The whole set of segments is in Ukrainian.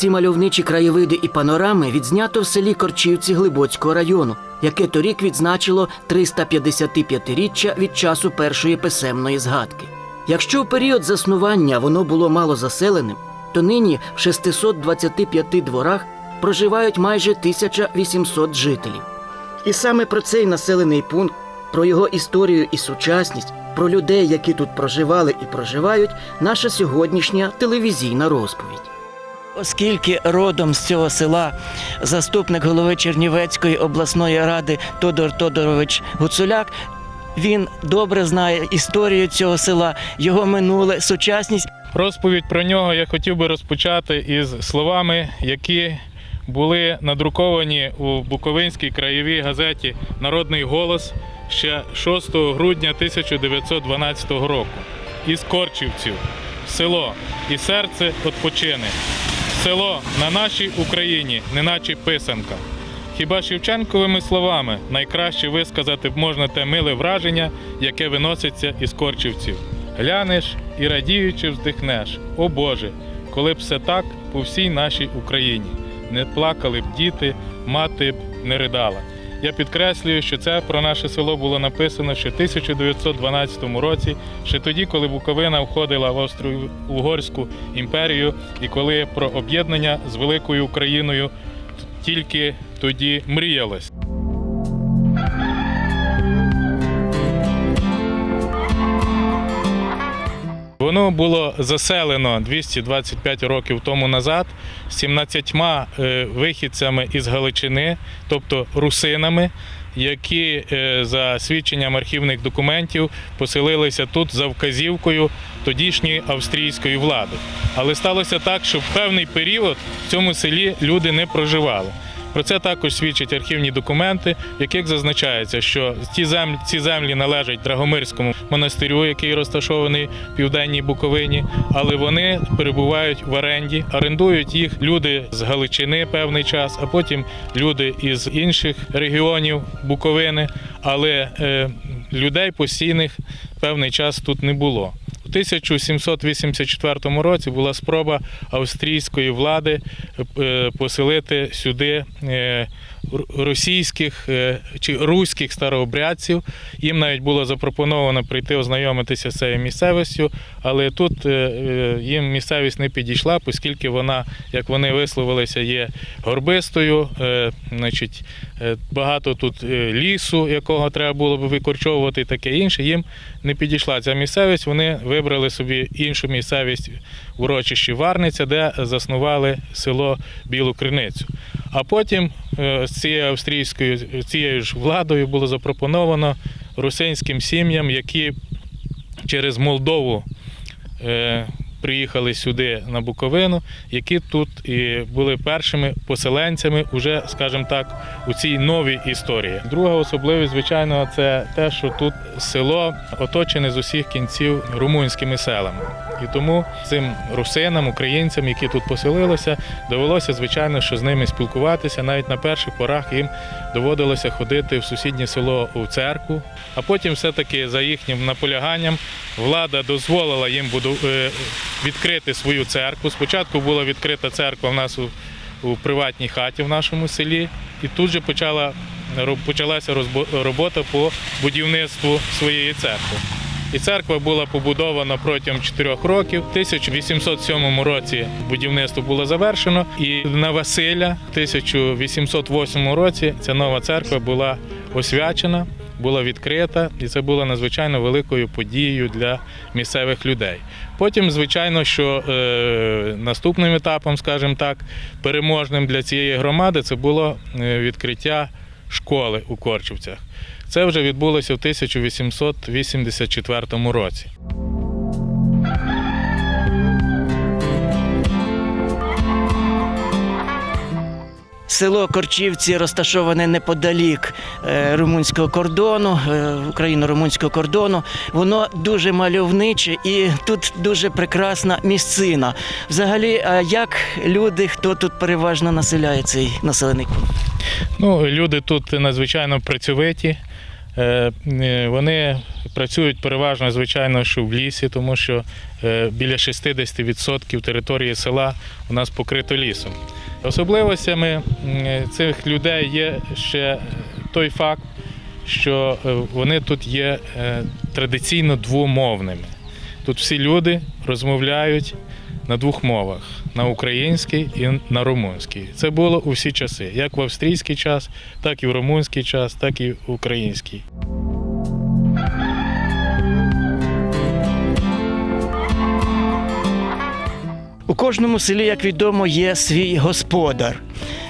Ці мальовничі краєвиди і панорами відзнято в селі Корчівці Глибоцького району, яке торік відзначило 355-річчя від часу першої писемної згадки. Якщо в період заснування воно було мало заселеним, то нині в 625 дворах проживають майже 1800 жителів. І саме про цей населений пункт, про його історію і сучасність, про людей, які тут проживали і проживають, наша сьогоднішня телевізійна розповідь. Оскільки родом з цього села заступник голови Чернівецької обласної ради Тодор Тодорович Гуцуляк, він добре знає історію цього села, його минуле, сучасність. Розповідь про нього я хотів би розпочати із словами, які були надруковані у Буковинській краєвій газеті Народний голос ще 6 грудня 1912 року. Із Корчівців, село і серце відпочине. Село на нашій Україні, неначе писанка. Хіба Шевченковими словами найкраще висказати можна те миле враження, яке виноситься із корчівців. Глянеш і радіючи вздихнеш, о Боже, коли б все так по всій нашій Україні. Не плакали б діти, мати б не ридала. Я підкреслюю, що це про наше село було написано ще в 1912 році, ще тоді, коли Буковина входила в Австро-Угорську імперію, і коли про об'єднання з великою Україною тільки тоді мріялось. Воно було заселено 225 років тому назад 17 е, вихідцями із Галичини, тобто русинами, які е, за свідченням архівних документів поселилися тут за вказівкою тодішньої австрійської влади. Але сталося так, що в певний період в цьому селі люди не проживали. Про це також свідчать архівні документи, в яких зазначається, що ці землі, ці землі належать Драгомирському монастирю, який розташований в південній Буковині, але вони перебувають в оренді, орендують їх люди з Галичини певний час, а потім люди із інших регіонів Буковини. Але е, людей постійних певний час тут не було. У 1784 році була спроба австрійської влади е, поселити сюди е, російських е, чи руських старообрядців. Їм навіть було запропоновано прийти ознайомитися з цією місцевістю, але тут е, е, їм місцевість не підійшла, оскільки вона, як вони висловилися, є горбистою. Значить, багато тут лісу, якого треба було б викорчовувати, таке інше. Їм не підійшла ця місцевість. Вони вибрали собі іншу місцевість урочищі Варниця, де заснували село Білу Криницю. А потім е, з цією австрійською цією ж владою було запропоновано русинським сім'ям, які через Молдову е, приїхали сюди на Буковину, які тут і були першими поселенцями, уже, скажімо так, у цій новій історії. Друга особливість, звичайно, це те, що тут село оточене з усіх кінців румунськими селами. І тому цим русинам, українцям, які тут поселилися, довелося, звичайно, що з ними спілкуватися. Навіть на перших порах їм доводилося ходити в сусіднє село у церкву. А потім, все-таки, за їхнім наполяганням, влада дозволила їм е, відкрити свою церкву. Спочатку була відкрита церква в нас у, у приватній хаті в нашому селі, і тут же почала, почалася робота по будівництву своєї церкви. І церква була побудована протягом чотирьох років. У 1807 році будівництво було завершено, і на Василя в 1808 році ця нова церква була освячена, була відкрита, і це було надзвичайно великою подією для місцевих людей. Потім, звичайно, що е, наступним етапом, скажімо так, переможним для цієї громади це було е, відкриття школи у Корчівцях. Це вже відбулося в 1884 році. Село Корчівці розташоване неподалік е, румунського кордону, е, україно-румунського кордону. Воно дуже мальовниче і тут дуже прекрасна місцина. Взагалі, а як люди, хто тут переважно населяє цей населений пункт? Ну, люди тут надзвичайно працьовиті. Е, Вони працюють переважно, звичайно, що в лісі, тому що біля 60% території села у нас покрито лісом. Особливостями цих людей є ще той факт, що е, вони тут є е, традиційно двомовними. Тут всі люди розмовляють на двох мовах: на українській і на румунській. Це було у всі часи, як в австрійський час, так і в румунський час, так і в український. У кожному селі, як відомо, є свій господар.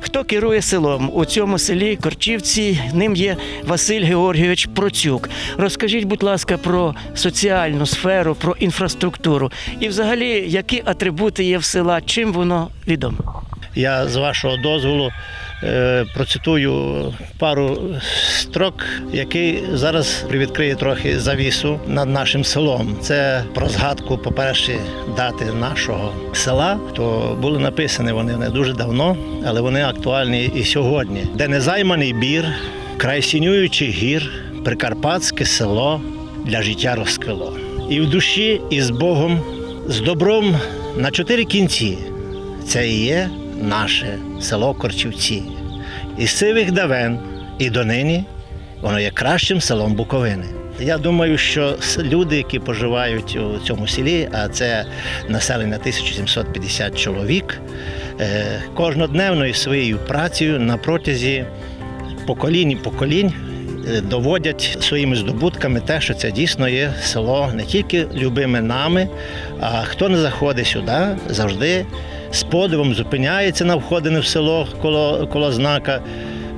Хто керує селом? У цьому селі Корчівці ним є Василь Георгійович Процюк. Розкажіть, будь ласка, про соціальну сферу, про інфраструктуру і взагалі, які атрибути є в села, чим воно відомо? Я з вашого дозволу е, процитую пару строк, який зараз привідкриє трохи завісу над нашим селом. Це про згадку, по-перше, дати нашого села. То були написані вони не дуже давно, але вони актуальні і сьогодні. Де незайманий бір, край сінюючих гір, прикарпатське село для життя розквело. І в душі, і з Богом, з добром на чотири кінці. Це і є наше село Корчівці. Із сивих давен і донині воно є кращим селом Буковини. Я думаю, що люди, які поживають у цьому селі, а це населення 1750 чоловік, е, кожнодневною своєю працею на протязі поколінь і поколінь е, доводять своїми здобутками те, що це дійсно є село не тільки любиме нами, а хто не заходить сюди, завжди з подивом зупиняється на входини в село коло, коло знака.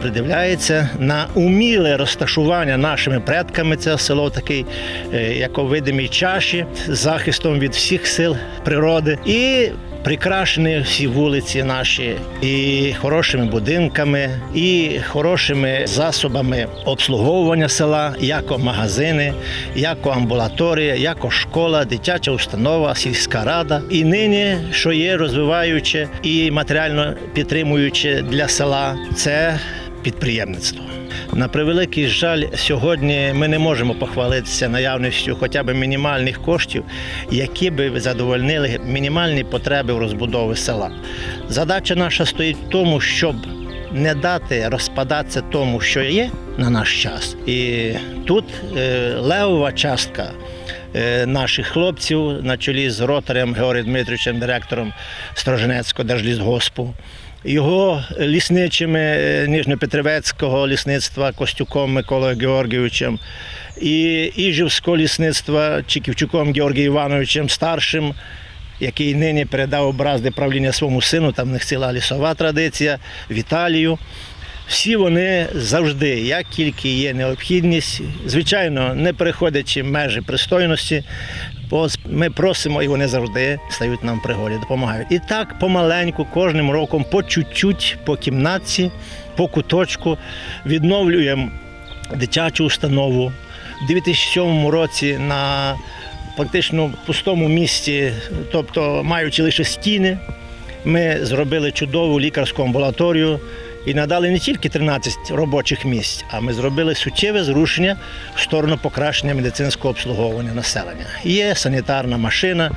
Придивляється на уміле розташування нашими предками це село такий, е, як у видимій чаші, з захистом від всіх сил природи. І прикрашені всі вулиці наші і хорошими будинками, і хорошими засобами обслуговування села, як магазини, як амбулаторія, як школа, дитяча установа, сільська рада. І нині, що є розвиваюче і матеріально підтримуюче для села, це підприємництво. На превеликий жаль, сьогодні ми не можемо похвалитися наявністю хоча б мінімальних коштів, які би задовольнили мінімальні потреби в розбудові села. Задача наша стоїть в тому, щоб не дати розпадатися тому, що є на наш час. І тут е, левова частка е, наших хлопців на чолі з ротарем Георгієм Дмитровичем, директором Строженецького держлісгоспу, його лісничими е, Ніжньопетревецького лісництва Костюком Миколою Георгійовичем і Іжівського лісництва Чиківчуком Георгієм Івановичем старшим, який нині передав образди правління своєму сину, там в них ціла лісова традиція, Віталію. Всі вони завжди, як тільки є необхідність, звичайно, не переходячи межі пристойності, ми просимо, і вони завжди стають нам пригоді, допомагають. І так помаленьку, кожним роком, по чуть-чуть, по кімнатці, по куточку відновлюємо дитячу установу. У 2007 році на практично пустому місці, тобто маючи лише стіни, ми зробили чудову лікарську амбулаторію і надали не тільки 13 робочих місць, а ми зробили суттєве зрушення в сторону покращення медицинського обслуговування населення. Є санітарна машина,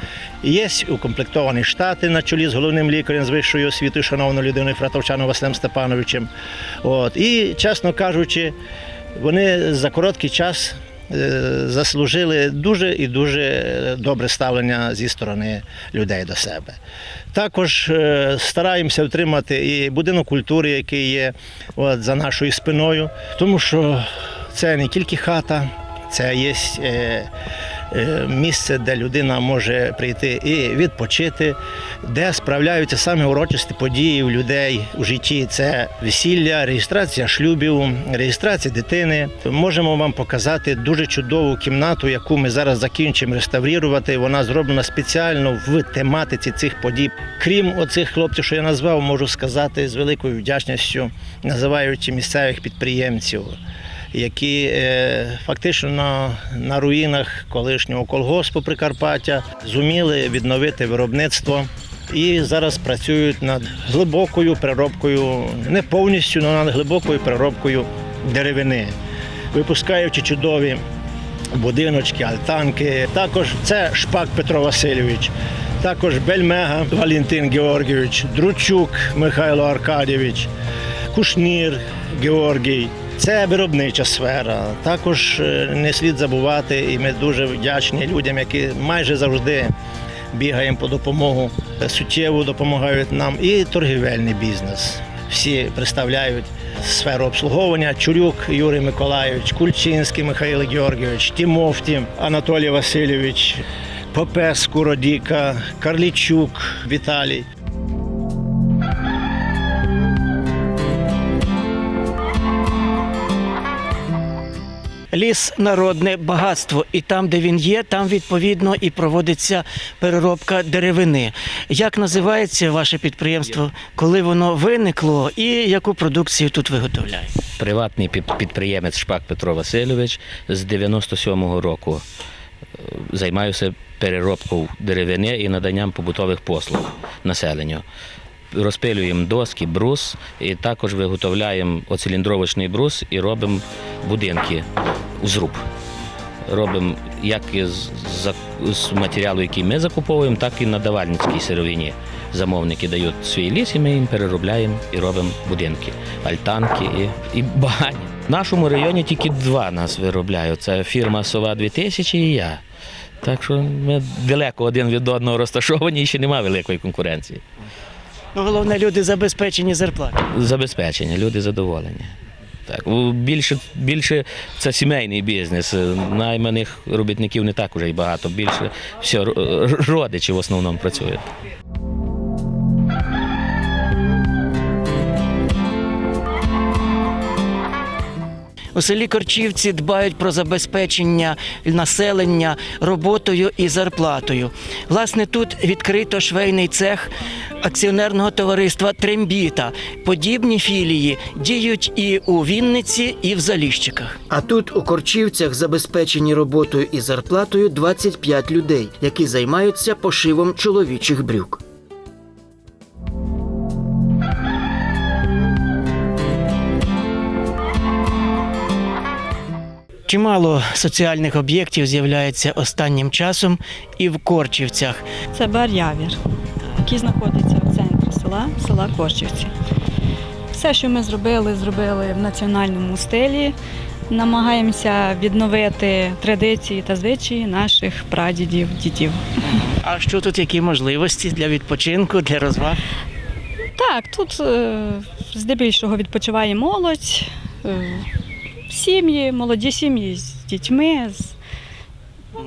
є укомплектовані штати на чолі з головним лікарем з вищою освітою, шановною людиною Фратовчаном Василем Степановичем. От. І, чесно кажучи, вони за короткий час заслужили дуже і дуже добре ставлення зі сторони людей до себе. Також е, стараємося втримати і будинок культури, який є от, за нашою спиною, тому що це не тільки хата, це є е, е, місце, де людина може прийти і відпочити, де справляються саме урочисті події у людей у житті. Це весілля, реєстрація шлюбів, реєстрація дитини. Можемо вам показати дуже чудову кімнату, яку ми зараз закінчимо реставрувати. Вона зроблена спеціально в тематиці цих подій. Крім оцих хлопців, що я назвав, можу сказати з великою вдячністю, називаючи місцевих підприємців які е, фактично на, на руїнах колишнього колгоспу Прикарпаття зуміли відновити виробництво і зараз працюють над глибокою переробкою, не повністю, але над глибокою переробкою деревини. випускаючи чудові будиночки, альтанки. Також це Шпак Петро Васильович, також Бельмега Валентин Георгійович, Дручук Михайло Аркадійович, Кушнір Георгій. Це виробнича сфера. Також е, не слід забувати, і ми дуже вдячні людям, які майже завжди бігаємо по допомогу, е, суттєво допомагають нам. І торгівельний бізнес. Всі представляють сферу обслуговування. Чурюк Юрій Миколайович, Кульчинський Михайло Георгійович, Тімофті Анатолій Васильович, Попес Куродіка, Карлічук Віталій. Ліс народне багатство, і там, де він є, там відповідно і проводиться переробка деревини. Як називається ваше підприємство, коли воно виникло, і яку продукцію тут виготовляє? Приватний під- підприємець Шпак Петро Васильович з 97-го року е, займаюся переробкою деревини і наданням побутових послуг населенню. Розпилюємо доски, брус, і також виготовляємо оциліндровочний брус і робимо будинки у зруб. Робимо як з матеріалу, який ми закуповуємо, так і на давальницькій сировині. Замовники дають свій ліс, і ми їм переробляємо і робимо будинки, альтанки і, і багані. В нашому районі тільки два нас виробляють. Це фірма Сова 2000 і я. Так що ми далеко один від одного розташовані і ще немає великої конкуренції. Ну, головне, люди забезпечені зарплатою. Забезпечення, люди задоволені. Так, більше, більше це сімейний бізнес. Найманих робітників не так уже й багато. Більше все, родичі в основному працюють. У селі Корчівці дбають про забезпечення населення роботою і зарплатою. Власне, тут відкрито швейний цех акціонерного товариства Трембіта. Подібні філії діють і у Вінниці, і в Заліщиках. А тут у Корчівцях забезпечені роботою і зарплатою 25 людей, які займаються пошивом чоловічих брюк. Чимало соціальних об'єктів з'являється останнім часом і в Корчівцях. Це бар-явір, який знаходиться в центрі села, села Корчівці. Все, що ми зробили, зробили в національному стилі. Намагаємося відновити традиції та звичаї наших прадідів, дідів. А що тут які можливості для відпочинку, для розваг? Так, тут е, здебільшого відпочиває молодь, е, сім'ї, молоді сім'ї з дітьми. з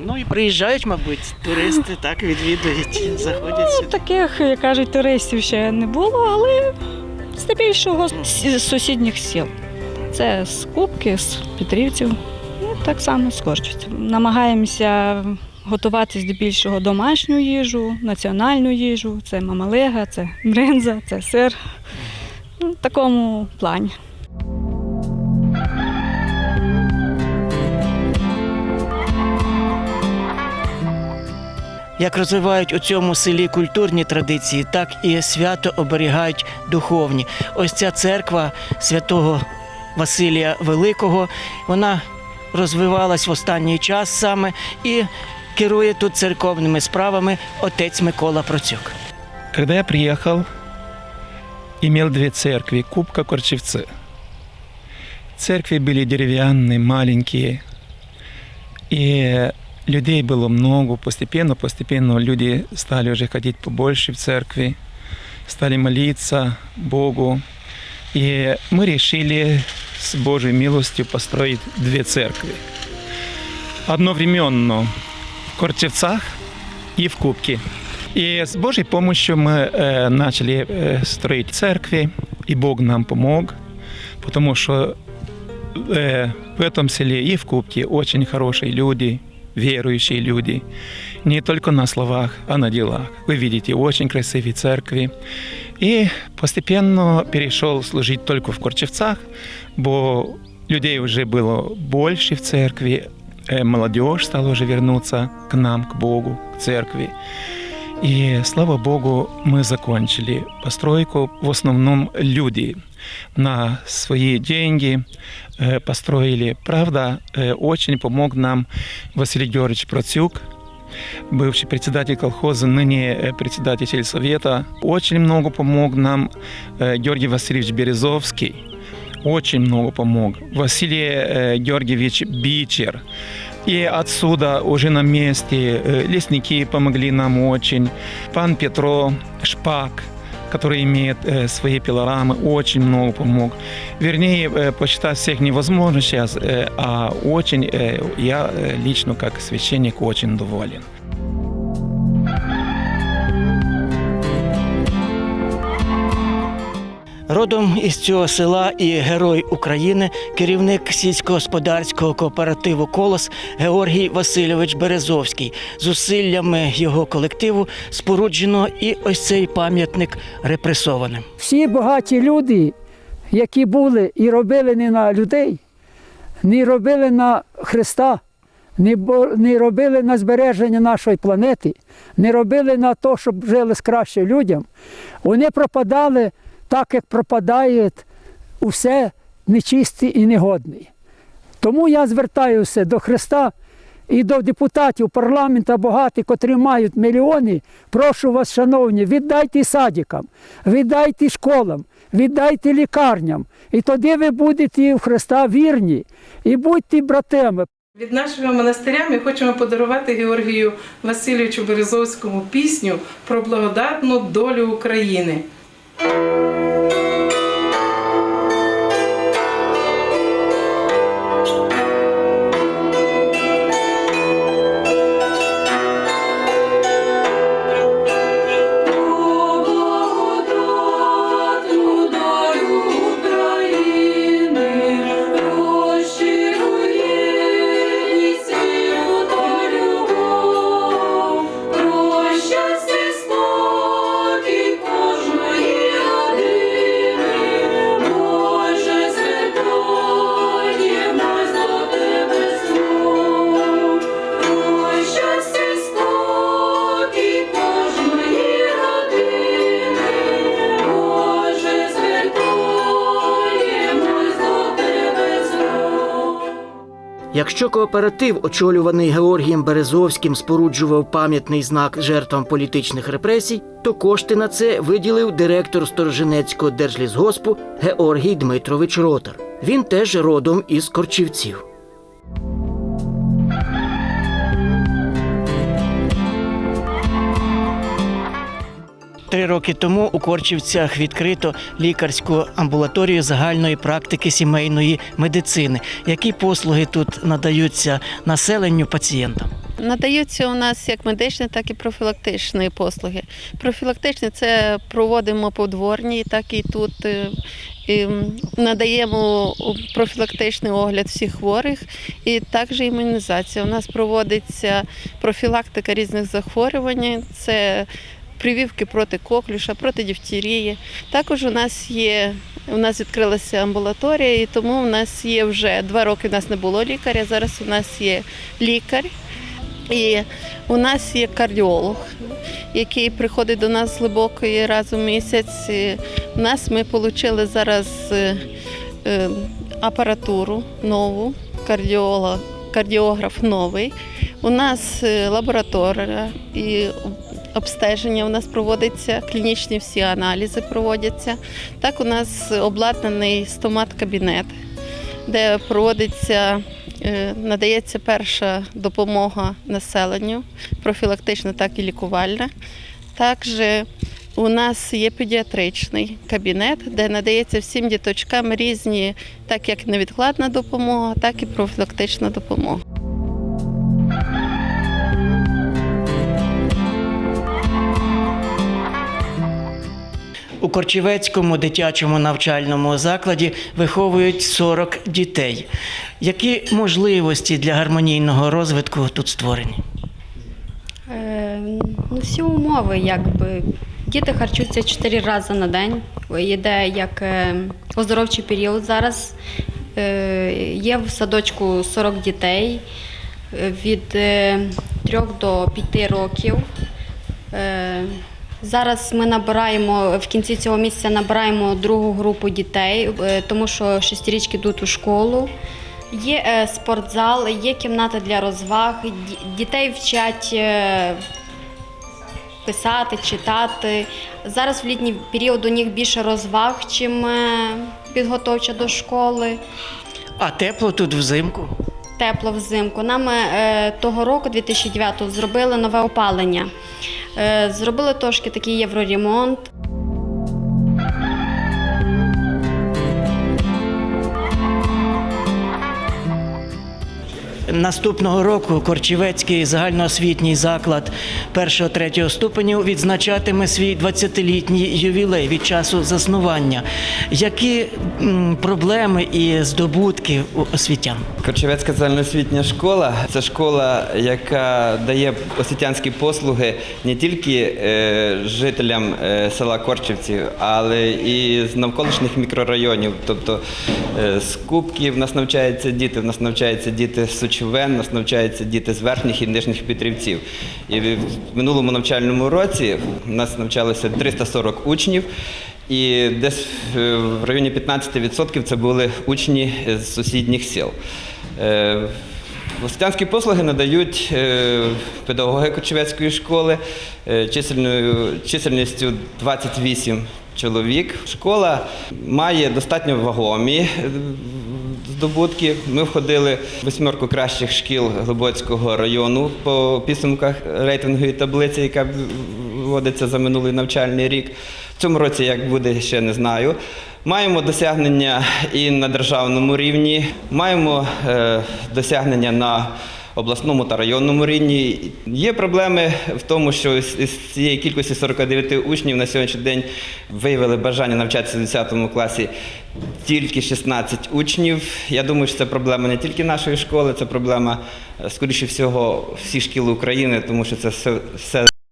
Ну і приїжджають, мабуть, туристи, так відвідують, заходять Ну, сюди. таких, як кажуть, туристів ще не було, але здебільшого з сусідніх сіл. Це з Кубки, з Петрівців, і так само з Корчівців. Намагаємося готувати здебільшого домашню їжу, національну їжу. Це мамалига, це бринза, це сир. Ну, В такому плані. Як розвивають у цьому селі культурні традиції, так і свято оберігають духовні. Ось ця церква святого Василія Великого, вона розвивалась в останній час саме і керує тут церковними справами отець Микола Процюк. Когда я приехал, имел две церкви, Кубка, Корчевцы. Церкви были деревянные, маленькие, и людей было много. Постепенно, постепенно люди стали уже ходить побольше в церкви, стали молиться Богу. И мы решили с Божьей милостью построить две церкви. Одновременно в Корчевцах и в Кубке. И с Божьей помощью мы э, начали э, строить церкви, и Бог нам помог, потому что э, в этом селе и в Кубке очень хорошие люди, верующие люди, не только на словах, а на делах. Вы видите очень красивые церкви. И постепенно перешел служить только в Корчевцах, бо людей уже было больше в церкви, э, молодежь стала уже вернуться к нам, к Богу, к церкви. И слава Богу, мы закончили постройку. В основном люди на свои деньги э, построили. Правда, э, очень помог нам Василий Георгиевич Процюк, бывший председатель колхоза, ныне э, председатель сельсовета. Очень много помог нам Георгий Васильевич Березовский. Очень много помог. Василий Георгиевич Бичер. И отсюда уже на месте лесники помогли нам очень. Пан Петро Шпак, который имеет э, свои пилорамы, очень много помог. Вернее, э, посчитать всех невозможно сейчас, э, а очень э, я э, лично как священник очень доволен. Родом із цього села і герой України, керівник сільськогосподарського кооперативу Колос Георгій Васильович Березовський. Зусиллями його колективу споруджено і ось цей пам'ятник репресованим. всі багаті люди, які були і робили не на людей, не робили на Христа, не, робили на збереження нашої планети, не робили на те, щоб жили краще людям, вони пропадали так, як пропадає усе нечисте і негодне. Тому я звертаюся до Христа і до депутатів парламенту багаті, котрі мають мільйони. Прошу вас, шановні, віддайте садикам, віддайте школам, віддайте лікарням. І тоді ви будете в Христа вірні і будьте братами. Від нашого монастиря ми хочемо подарувати Георгію Васильовичу Березовському пісню про благодатну долю України. Thank you. Якщо кооператив, очолюваний Георгієм Березовським, споруджував пам'ятний знак жертвам політичних репресій, то кошти на це виділив директор Сторожинецького держлісгоспу Георгій Дмитрович Ротар. Він теж родом із Корчівців. Три роки тому у Корчівцях відкрито лікарську амбулаторію загальної практики сімейної медицини. Які послуги тут надаються населенню пацієнтам? Надаються у нас як медичні, так і профілактичні послуги. Профілактичні це проводимо подворні, так і тут е, і надаємо профілактичний огляд всіх хворих, і також імунізація. У нас проводиться профілактика різних захворювань. Це прививки проти коклюша, проти дифтерії. Також у нас є. У нас відкрилася амбулаторія, і тому у нас є вже два роки. У нас не було лікаря. Зараз у нас є лікар, і у нас є кардіолог, який приходить до нас глибокої раз у місяць. У нас ми отримали зараз е, е, апаратуру нову, кардіолог, кардіограф новий. У нас е, лабораторія і обстеження у нас проводиться, клінічні всі аналізи проводяться. Так у нас обладнаний стомат-кабінет, де проводиться Е, надається перша допомога населенню, профілактична, так і лікувальна. Також у нас є педіатричний кабінет, де надається всім діточкам різні, так як невідкладна допомога, так і профілактична допомога. У Корчівецькому дитячому навчальному закладі виховують 40 дітей. Які можливості для гармонійного розвитку тут створені? Е, ну, всі умови, якби. Діти харчуються 4 рази на день. Йде як е, оздоровчий період зараз. Е, є в садочку 40 дітей е, від 3 до 5 років. Зараз ми набираємо в кінці цього місяця набираємо другу групу дітей, е, тому що шестирічки йдуть у школу. Є е, спортзал, є кімната для розваг. Дітей вчать е, писати, читати. Зараз в літній період у них більше розваг, чим підготовча до школи. А тепло тут взимку. Тепло взимку. Нам того року, 2009-го, зробили нове опалення. Е, зробили трошки такий євроремонт. Наступного року Корчівецький загальноосвітній заклад 1-3 ступенів відзначатиме свій 20-літній ювілей від часу заснування. Які проблеми і здобутки у освітян? Корчевецька загальноосвітня школа це школа, яка дає освітянські послуги не тільки е, жителям е, села Корчівці, але і з навколишніх мікрорайонів. Тобто е, з Кубків нас навчаються діти, в нас навчаються діти з В нас навчаються діти з верхніх і нижніх Петрівців. І в минулому навчальному році в нас навчалося 340 учнів. І десь е, в районі 15% це були учні з сусідніх сіл. Е, Освітянські послуги надають е, педагоги Кочевецької школи чисельністю 28 чоловік. Школа має достатньо вагомі здобутки. Ми входили в восьмерку кращих шкіл Глибоцького району по підсумках рейтингової таблиці, яка вводиться за минулий навчальний рік. В цьому році, як буде, ще не знаю. Маємо досягнення і на державному рівні, маємо е, досягнення на обласному та районному рівні. Є проблеми в тому, що з цієї кількості 49 учнів на сьогоднішній день виявили бажання навчатися в 10 класі тільки 16 учнів. Я думаю, що це проблема не тільки нашої школи, це проблема, е, скоріше всього, всіх шкіл України, тому що це все, все